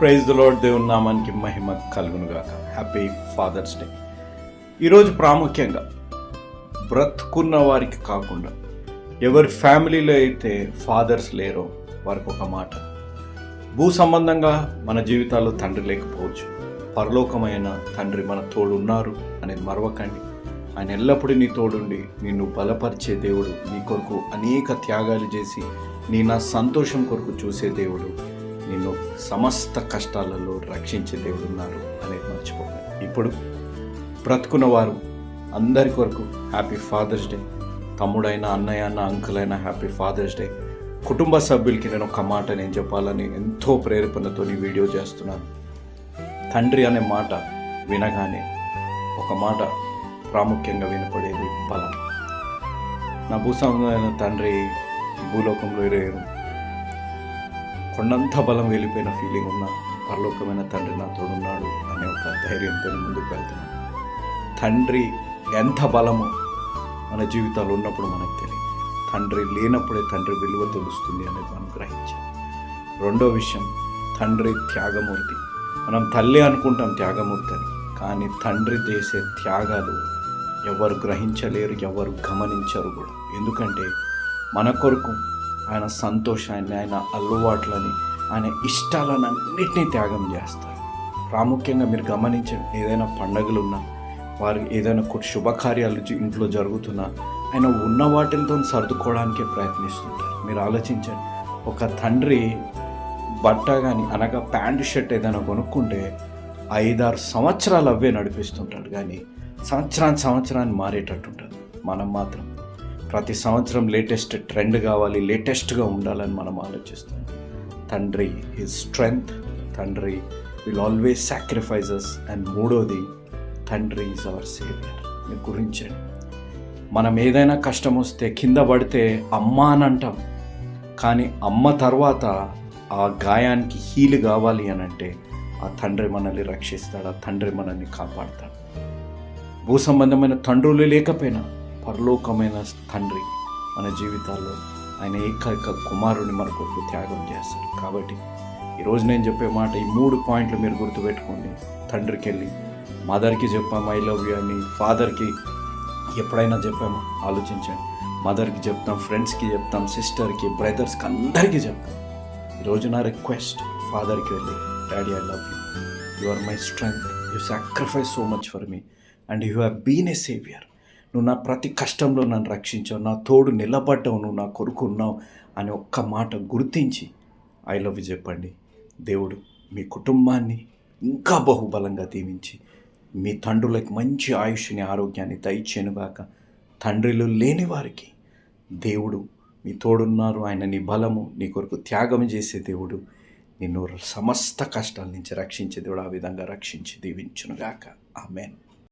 Praise load దేవుని నామానికి మహిమ కలుగునుగాక. హ్యాపీ ఫాదర్స్ డే ఈరోజు ప్రాముఖ్యంగా బ్రతుకున్న వారికి కాకుండా ఎవరి ఫ్యామిలీలో అయితే ఫాదర్స్ లేరో వారికి ఒక మాట. భూ సంబంధంగా మన జీవితాల్లో తండ్రి లేకపోవచ్చు. పరలోకమైన తండ్రి మన తోడు ఉన్నారు అనేది మరవకండి. ఆయన ఎల్లప్పుడూ నీ తోడుండి నిన్ను బలపరిచే దేవుడు నీ కొరకు అనేక త్యాగాలు చేసి నీ నా సంతోషం కొరకు చూసే దేవుడు నిన్ను సమస్త కష్టాలలో రక్షించే దేవుడు ఉన్నారు అనేది మర్చిపోకండి. ఇప్పుడు బ్రతుకున్న వారు అందరి కొరకు హ్యాపీ ఫాదర్స్ డే. తమ్ముడైన అన్నయ్య అన్న అంకుల్ అయినా హ్యాపీ ఫాదర్స్ డే. కుటుంబ సభ్యులకి నేను ఒక మాట నేను చెప్పాలని ఎంతో ప్రేరేపణతో ఈ వీడియో చేస్తున్నాను. తండ్రి అనే మాట వినగానే ఒక మాట ప్రాముఖ్యంగా వినపడేది బలం. నా భూస్వామైన తండ్రి భూలోకంలో లేరు కొండంత బలం వెళ్ళిపోయిన ఫీలింగ్ ఉన్న పరలోకమైన తండ్రి నా తోడున్నాడు అనే ఒక ధైర్యంతో ముందుకు వెళ్తున్నాను. తండ్రి ఎంత బలమో మన జీవితాలు ఉన్నప్పుడు మనకు తెలియదు. తండ్రి లేనప్పుడే తండ్రి విలువ తెలుస్తుంది అనేది మనం గ్రహించాం రెండో విషయం తండ్రి త్యాగమూర్తి. మనం తల్లి అనుకుంటాం త్యాగమూర్తి అని కానీ తండ్రి చేసే త్యాగాలు ఎవరు గ్రహించలేరు ఎవరు గమనించరు కూడా. ఎందుకంటే మన కొరకు ఆయన సంతోషాన్ని ఆయన అలవాట్లని ఆయన ఇష్టాలను అన్నిటినీ త్యాగం చేస్తారు. ప్రాముఖ్యంగా మీరు గమనించండి ఏదైనా పండగలు ఉన్నా వారు ఏదైనా కొన్ని శుభకార్యాలు ఇంట్లో జరుగుతున్నా ఆయన ఉన్న వాటితో సర్దుకోవడానికే ప్రయత్నిస్తుంటారు. మీరు ఆలోచించండి ఒక తండ్రి బట్ట కానీ అనగా ప్యాంటు షర్ట్ ఏదైనా కొనుక్కుంటే ఐదారు సంవత్సరాలు అవే నడిపిస్తుంటాడు. కానీ సంవత్సరానికి సంవత్సరాన్ని మారేటట్టు ఉంటుంది మనం మాత్రం ప్రతి సంవత్సరం లేటెస్ట్ ట్రెండ్ కావాలి లేటెస్ట్గా ఉండాలని మనం ఆలోచిస్తాం తండ్రి హిజ్ స్ట్రెంగ్త్ తండ్రి విల్ ఆల్వేస్ సాక్రిఫైజెస్ అండ్ మూడోది తండ్రి ఈజ్ అవర్ సేవియర్ మీకు గురించండి మనం ఏదైనా కష్టం వస్తే కింద పడితే అమ్మ అని అంటాం. కానీ అమ్మ తర్వాత ఆ గాయానికి హీలు కావాలి అని అంటే ఆ తండ్రి మనల్ని రక్షిస్తాడు ఆ తండ్రి మనల్ని కాపాడతాడు. భూ సంబంధమైన తండ్రులు లేకపోయినా పరలోకమైన తండ్రి మన జీవితాల్లో ఆయన ఏకైక కుమారుని మన కొరకు త్యాగం చేస్తారు కాబట్టి ఈరోజు నేను చెప్పే మాట ఈ మూడు పాయింట్లు మీరు గుర్తుపెట్టుకోండి. తండ్రికి వెళ్ళి మదర్కి చెప్పాము ఐ లవ్ యూ అని ఫాదర్కి ఎప్పుడైనా చెప్పాము? ఆలోచించండి. మదర్కి చెప్తాం ఫ్రెండ్స్కి చెప్తాం సిస్టర్కి బ్రదర్స్కి అందరికీ చెప్తాం. ఈరోజు నా రిక్వెస్ట్ ఫాదర్కి వెళ్ళి daddy I love you you are my strength you sacrifice so much for me and you have been a saviour నువ్వు నా ప్రతి కష్టంలో నన్ను రక్షించావు నా తోడు నిలబడ్డావు నువ్వు నా కొరకు ఉన్నావు అని ఒక్క మాట గుర్తించి ఐ లవ్ యూ చెప్పండి. దేవుడు మీ కుటుంబాన్ని ఇంకా బహుబలంగా దీవించి మీ తండ్రులకు మంచి ఆయుష్ని ఆరోగ్యాన్ని దయచేనుగాక తండ్రిలు లేని వారికి దేవుడు మీ తోడున్నారు. ఆయన నీ బలము నీ కొరకు త్యాగం చేసే దేవుడు నిన్ను సమస్త కష్టాల నుంచి రక్షించే దేవుడు ఆ విధంగా రక్షించి దీవించునుగాక ఆమెన్.